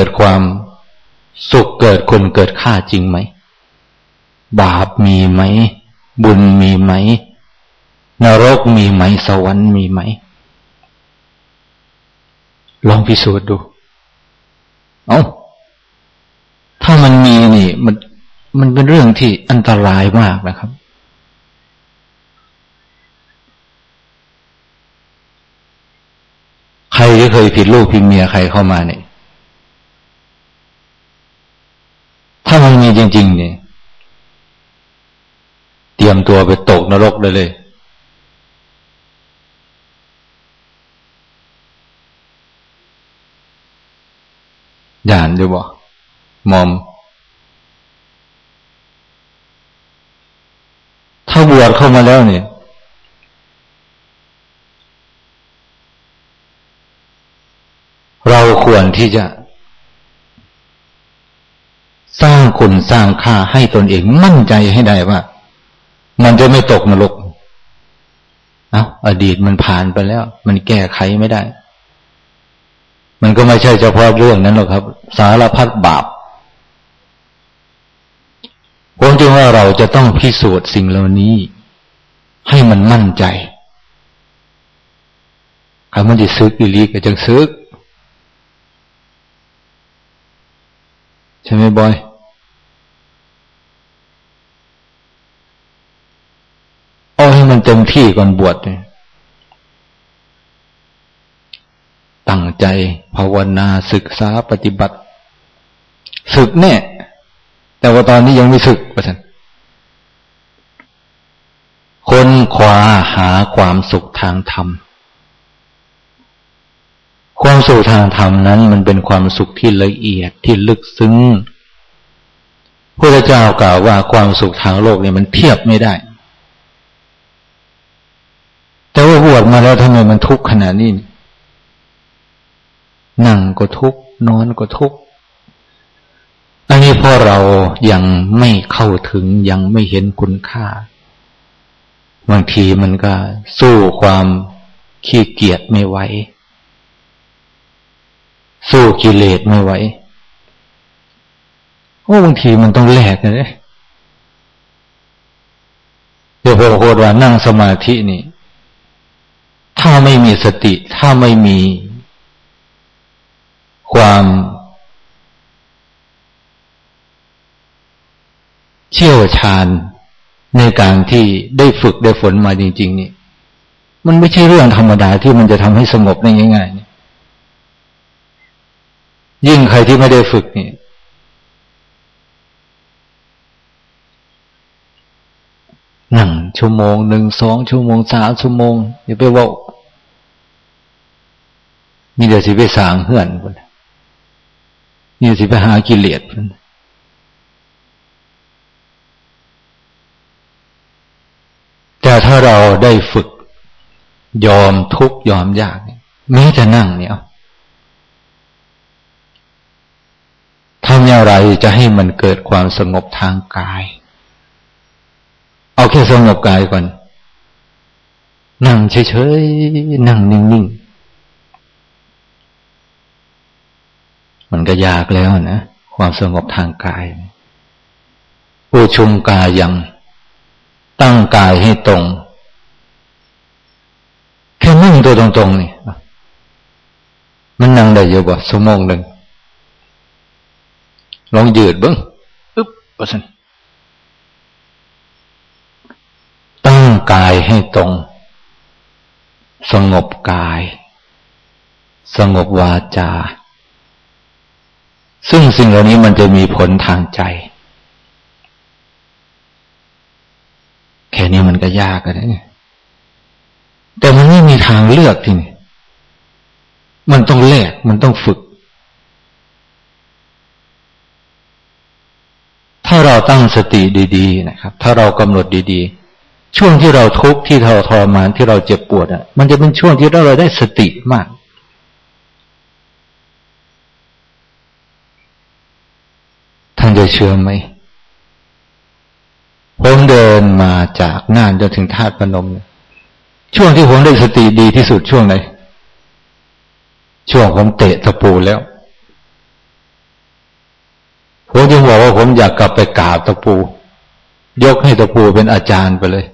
กิดความสุขเกิดคุณเกิดค่าจริงไหม บาปมีไหม บุญมีไหม นรกมีไหม สวรรค์มีไหม ลองพิสูจน์ดู เอา้า ถ้ามันมีนี่ มันมันเป็นเรื่องที่อันตรายมากนะครับ ใครที่เคยผิดลูกผิดเมียใครเข้ามาเนี่ย ถ้ามันมีจริง ๆ เนี่ย เตรียมตัวไปตกนรกได้เลยย่านดูบ่มอม ถ้าบวชเข้ามาแล้วเนี่ยเราควรที่จะ สร้างคุณสร้างค่าให้ตนเองมั่นใจให้ได้ว่า มันจะไม่ตกนรกเอาอดีตมันผ่านไปแล้ว มันแก้ไขไม่ได้ มันก็ไม่ใช่เฉพาะเรื่องนั้นหรอกครับ สารพัดบาปผมจึงว่าเราจะต้องพิสูจน์สิ่งเหล่านี้ ให้มันมั่นใจคำมันจะซึกอีลีก็จังซึกใช่ไหมบอยเอาให้มันเต็มที่ก่อนบวชตั้งใจภาวนาศึกษาปฏิบัติ ศึกแน่แต่ว่าตอนนี้ยังไม่ศึกประชันคนขวาหาความสุขทางธรรม ความสุขทางธรรมนั้นมันเป็นความสุขที่ละเอียดที่ลึกซึ้งพระเจ้ากล่าวว่าความสุขทางโลกเนี่ยมันเทียบไม่ได้แต่ว่า บวชมาแล้วทำไมมันทุกข์ขนาดนี้นั่งก็ทุกข์นอนก็ทุกข์อันนี้เพราะเรายังไม่เข้าถึงยังไม่เห็นคุณค่า บางทีมันก็สู้ความขี้เกียจไม่ไหวสู้กิเลสไม่ไหวโอ้บางทีมันต้องแลกนเลยเดี๋ยวพอโคดว่านั่งสมาธินี่ ถ้าไม่มีสติ ถ้าไม่มีความเชี่ยวชาญในการที่ได้ฝึกได้ฝนมาจริง ๆ นี่ มันไม่ใช่เรื่องธรรมดาที่มันจะทำให้สงบได้ง่ายๆนี่ยิ่งใครที่ไม่ได้ฝึกนี่นั่งชั่วโมงหนึ่งสองชั่วโมงสามชั่วโมงอย่าไปว่า มีเดี๋ยวสิไปสางเหื่อนคนมีเดี๋ยวสิไปหากิเลสคนแต่ถ้าเราได้ฝึกยอมทุกยอมยากแม้จะนั่งเนี่ยทำอย่างไรจะให้มันเกิดความสงบทางกาย เอาแค่สงบกายก่อน นั่งเฉยๆ นั่งนิ่งๆ มันก็ยากแล้วนะ ความสงบทางกาย ผู้ชุมกายยังตั้งกายให้ตรง แค่นั่งตัวตรงๆนี่มันนั่งได้เยอะกว่าสมองหนึ่งลองยืดบ้างอึ๊บว่าสันตั้งกายให้ตรง สงบกาย สงบวาจา ซึ่งสิ่งเหล่านี้มันจะมีผลทางใจ แค่นี้มันก็ยากกันนะแต่มันไม่มีทางเลือกทีนี้มันต้องแลกมันต้องฝึก ถ้าเราตั้งสติดีๆนะครับ ถ้าเรากำหนดดีๆ ช่วงที่เราทุกข์ที่เราทรมานที่เราเจ็บปวดอะ มันจะเป็นช่วงที่เราได้สติมาก ท่านจะเชื่อไหมผมเดินมาจากน่านจนถึงธาตุพนม ช่วงที่ผมได้สติดีที่สุดช่วงไหน ช่วงผมเตะตะปูแล้ว ผมจึงบอกว่าผมอยากกลับไปกราบตะปู ยกให้ตะปูเป็นอาจารย์ไปเลย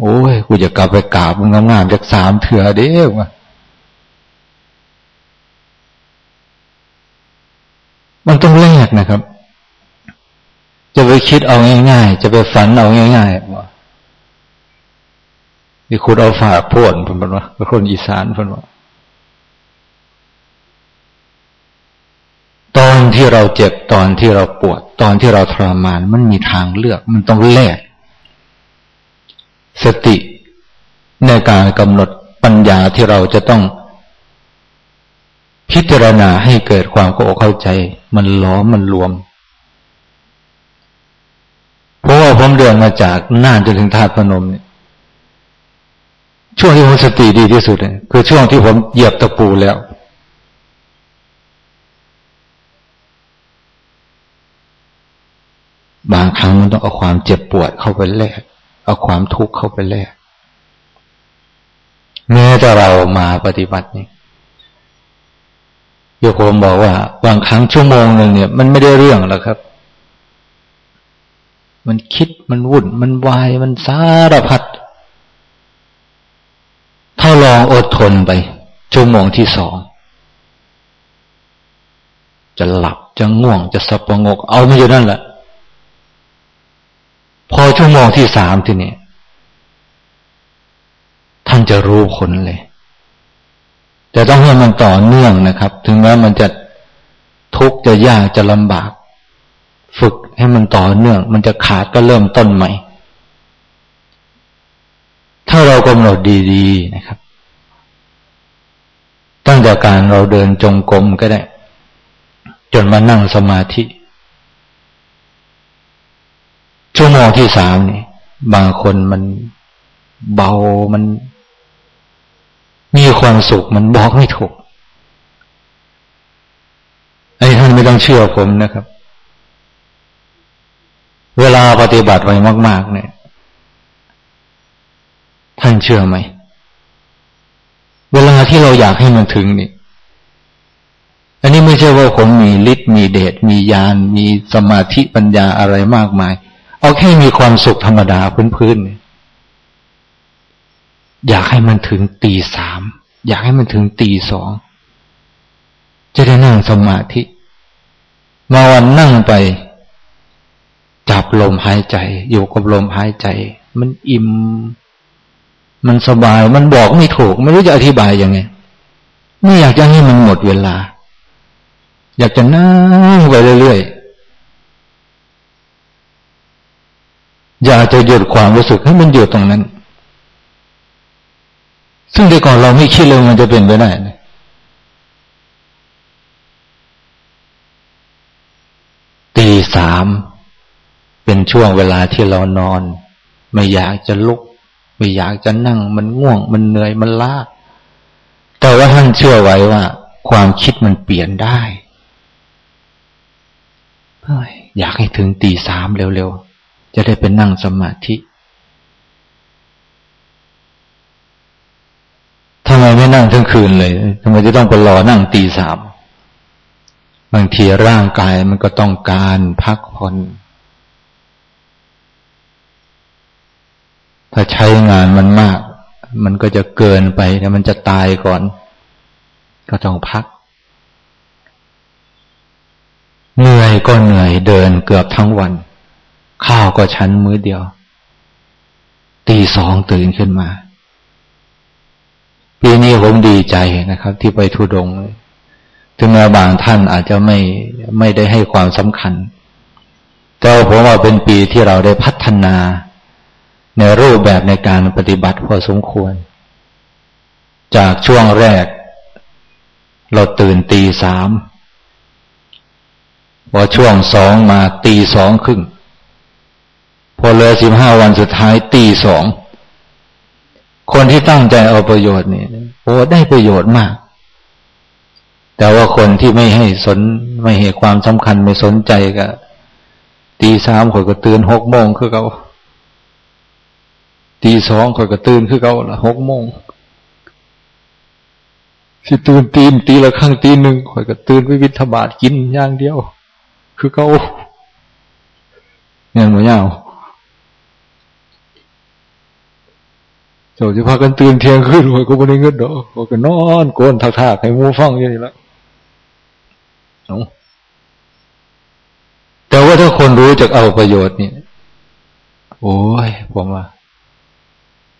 โอ้ย กูจะกลับไปกราบมึงงามๆจากสามเถื่อเด้อ มันต้องแลกนะครับ จะไปคิดเอาง่ายๆ จะไปฝันเอาง่ายๆว่าที่คุณเอาฝากพ่นเป็นว่าคนอีสานเป็นว่าตอนที่เราเจ็บตอนที่เราปวด ตอนที่เราทรมาน มันมีทางเลือก มันต้องแลกสติในการกำหนดปัญญาที่เราจะต้อง พิจารณาให้เกิดความเข้าอกเข้าใจ มันล้อมมันรวม เพราะว่าผมเดินมาจากน่านจนถึงธาตุพนมเนี่ยช่วงที่ผมสติดีที่สุดเนี่ยคือช่วงที่ผมเหยียบตะปูแล้ว บางครั้งมันต้องเอาความเจ็บปวดเข้าไปแลกเอาความทุกข์เข้าไปแลกแม้แต่เรามาปฏิบัตินี่ โยโคมบอกว่าบางครั้งชั่วโมงหนึ่งเนี่ย มันไม่ได้เรื่องแล้วครับ มันคิดมันวุ่น มันวายมันสารพัดถ้าลองอดทนไป ชั่วโมงที่สอง จะหลับจะง่วงจะสับประงก เอาไม่อยู่นั่นแหละพอชั่วโมงที่สามทีนี้ท่านจะรู้ผลเลย แต่ต้องให้มันต่อเนื่องนะครับ ถึงแม้มันจะทุกข์จะยากจะลำบาก ฝึกให้มันต่อเนื่อง มันจะขาดก็เริ่มต้นใหม่ ถ้าเรากำหนดดีๆนะครับ ตั้งแต่การเราเดินจงกรมก็ได้ จนมานั่งสมาธิ ชั่วโมงที่สามนี่บางคนมันเบามัน มีความสุขมันบอกไม่ถูกไอ้ท่านไม่ต้องเชื่อผมนะครับ เวลาปฏิบัติไปมาก ๆ เนี่ย ท่านเชื่อไหม เวลาที่เราอยากให้มันถึงนี่อันนี้ไม่ใช่ว่าผมมีฤทธิ์มีเดชมีญาณมีสมาธิปัญญาอะไรมากมาย เอาแค่มีความสุขธรรมดาพื้นๆเนี่ย อยากให้มันถึงตีสาม อยากให้มันถึงตีสอง จะได้นั่งสมาธิ มาวันนั่งไป จับลมหายใจ อยู่กับลมหายใจ มันอิ่ม มันสบาย มันบอกไม่ถูก ไม่รู้จะอธิบายยังไง ไม่อยากจะให้มันหมดเวลา อยากจะนั่งไปเรื่อยๆอยากจะหยุดความรู้สึกให้มันหยุดตรงนั้น ซึ่งแต่ก่อนเราไม่คิดเลยมันจะเป็นไปได้นะตีสามเป็นช่วงเวลาที่เรานอน ไม่อยากจะลุก ไม่อยากจะนั่ง มันง่วง มันเหนื่อยมันล้าแต่ว่าท่านเชื่อไว้ว่า ความคิดมันเปลี่ยนได้อยากให้ถึงตีสามเร็วๆ จะได้เป็นนั่งสมาธิทำ ไมไม่นั่งทั้งคืนเลยทำไมจะต้องไปรอนั่งตีสามบางทีร่างกายมันก็ต้องการพักผ่อนถ้าใช้งานมันมาก มันก็จะเกินไปแล้วมันจะตายก่อน ก็ต้องพัก เหนื่อยก็เหนื่อยเดินเกือบทั้งวัน ข้าวก็ชั้นมื้อเดียว ตีสองตื่นขึ้นมา ปีนี้ผมดีใจนะครับ ที่ไปทุดงถึงแม้บางท่านอาจจะไม่ไม่ได้ให้ความสำคัญ แต่ผมว่าเป็นปีที่เราได้พัฒนา ในรูปแบบในการปฏิบัติพอสมควร จากช่วงแรก เราตื่นตีสามพอช่วงสองมาตีสองครึ่งพอเลยสิบห้าวันสุดท้ายตีสอง คนที่ตั้งใจเอาประโยชน์นี่โอ้ได้ประโยชน์มาก แต่ว่าคนที่ไม่ให้สนไม่ให้ความสำคัญไม่สนใจก็ตีสามคนก็ตื่นหกโมงคือเขาตีสองข่อยก็ตื่นคือเขาละหกโมงสิตื่นตีนตีละครั้งตีหนึ่งข่อยก็ตื่นไปวิทบาทกินอย่างเดียว คือเก่าเงี้ยหมูยาว เจ้าจะพากันตื่นเที่ยงขึ้นหัวก็ไม่ได้เงินดอกก็นอนโกนทักๆให้มูฟังอย่างนี้ล้วแต่ว่าถ้าคนรู้จักเอาประโยชน์นี่โอ้ยผมว่า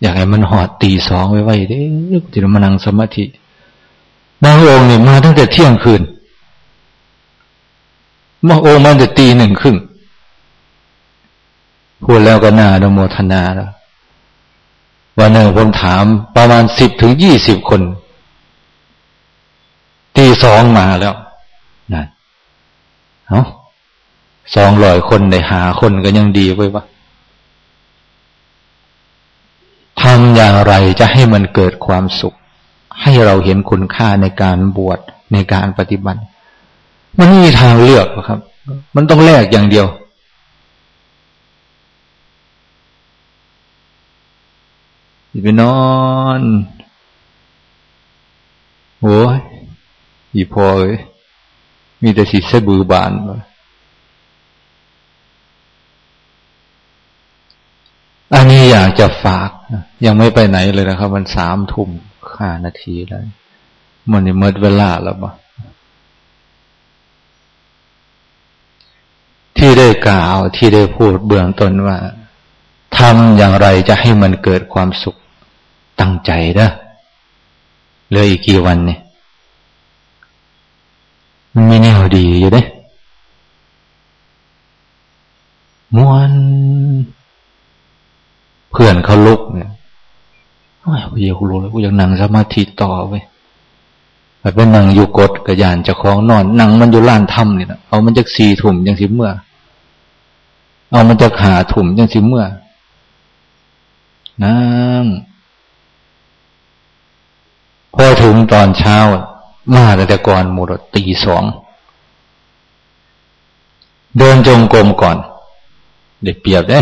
อยากให้มันหอดตีสองไว้ไว้เด้จะมานั่งสมาธิบางองค์นี่ยมาตั้งแต่เที่ยงคืนบางองค์มันจะตีหนึ่งครึ่งพูดแล้วก็น่าโมทนาแล้ว วันหนึ่งผมถามประมาณสิบถึงยี่สิบคนตีสองมาแล้วนั่นเอาสองร้อยคนได้หาคนก็ยังดีไว้วะทำอย่างไรจะให้มันเกิดความสุข ให้เราเห็นคุณค่าในการบวชในการปฏิบัติ มันไม่มีทางเลือกครับ มันต้องแลกอย่างเดียว ไปนอนโอ้ยอีพอเลยมีแต่สีเสบือบานมาอันนี้อยากจะฝาก ยังไม่ไปไหนเลยนะครับ มันสามทุ่มห้านาทีแล้ว มันเมื่อเวลาแล้วบ่ที่ได้กล่าวที่ได้พูดเบื้องต้นว่าทำอย่างไรจะให้มันเกิดความสุข ตั้งใจนะเหลืออีกกี่วันเนี่ย มันมีแนวดีอยู่เด้มวน เพื่อนเขาลุกเนี่ยโอ้ยกูอยากรู้แล้วกูอยากนั่งสมาธิต่อไปแบบเป็นนั่งอยู่กดกระยานจะคล้องนอนนั่งมันอยู่ล้านถ้ำนี่นะเอามันจากสี่ถุ่มยังสิเมื่อ เอามันจากหาถุ่มยังสิเมื่อนั่ง พอถึงตอนเช้ามาแต่ก่อนหมดตีสอง เดินจงกรมก่อน เด็กเปียบเด้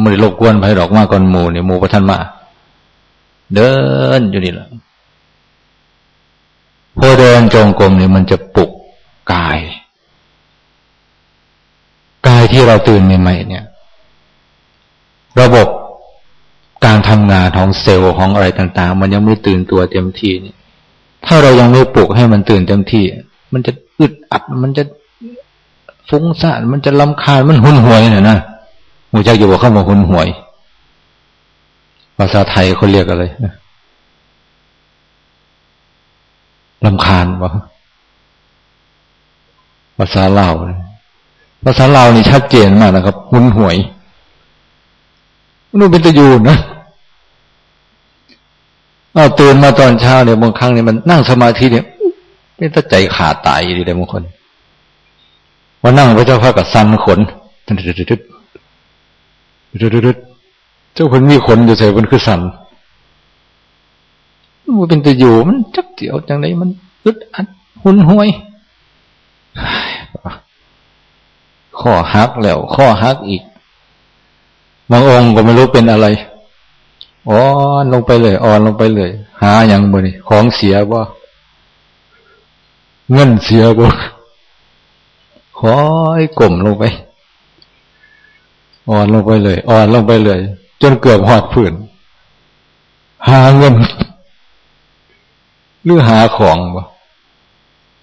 ไม่ได้รบกวนไปหรอกมาก่อนหมูเนี่ยหมูพระท่านมา เดินอยู่นี่แหละพอเดินจงกรมเนี่ยมันจะปลุกกาย กายที่เราตื่นใหม่ๆเนี่ย ระบบ การทำงานของเซลล์ของอะไรต่าง ๆ มันยังไม่ตื่นตัวเต็มที่นี่ถ้าเรายังไม่ปลุกให้มันตื่นเต็มที่ มันจะอึดอัด มันจะฟุ้งซ่าน มันจะลำคาญ มันหุนหวยเนี่ยนะหูจักอยู่ว่าเข้ามาหุนหวย ภาษาไทยเขาเรียกอะไรลำคาญวะภาษาลาวภาษาลาวนี่ชัดเจนมากนะครับหุนหวยนู่นเป็นตะยูนนะ เอาตื่นมาตอนเช้าเนี่ยบางครั้งเนี่ยมันนั่งสมาธิเนี่ยเป็นตะใจขาดตายอยู่ดีเลยบางคนว่านั่งพระเจ้าพระกับซันขนตึ๊ดตึ๊ดตึ๊ดตึ๊ดตึ๊ดเจ้าคนมีขนอยู่ใส่บนคือสันมันเป็นตะยูมันจักเดียวจังไรมันอึดอัดหุนห้วยข้อฮักแล้วข้อฮักอีกบางองค์ก็ไม่รู้เป็นอะไร อ่อนลงไปเลย อ่อนลงไปเลย หาอย่างบ่นี่ของเสียบ่เงินเสียบ่ขอให้กลมลงไป อ่อนลงไปเลย อ่อนลงไปเลย จนเกือบหอดผื่นหาเงินหรือหาของบ่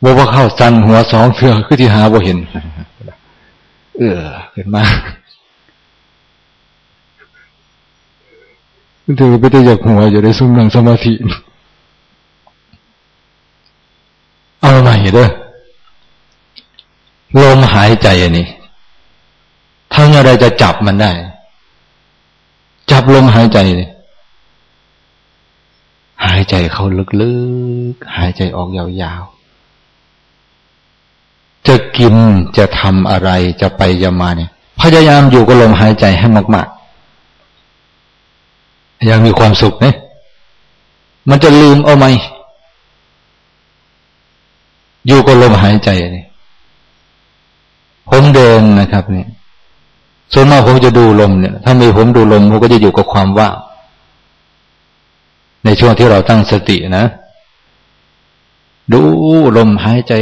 บ่ว่าเข้าสันหัวสองเถื่อคือที่หาบ่เห็น เออขึ้นมา เธอไม่ได้อยากหัวอยู่ในซุ้มนั่งสมาธิเอาใหม่เด้อลมหายใจอันนี้ทั้งอะไรจะจับมันได้ จับลมหายใจเลยหายใจเข้าลึกๆ หายใจออกยาวๆ จะกินจะทำอะไรจะไปจะมาเนี่ย พยายามอยู่กับลมหายใจให้มากๆ ยังมีความสุขเนี่ยมันจะลืมเอาไหมอยู่กับลมหายใจนี่ผมเดินนะครับเนี่ยส่วนมากผมจะดูลมเนี่ย ถ้ามีผมดูลมผมก็จะอยู่กับความว่างในช่วงที่เราตั้งสตินะ ดูลมหายใจ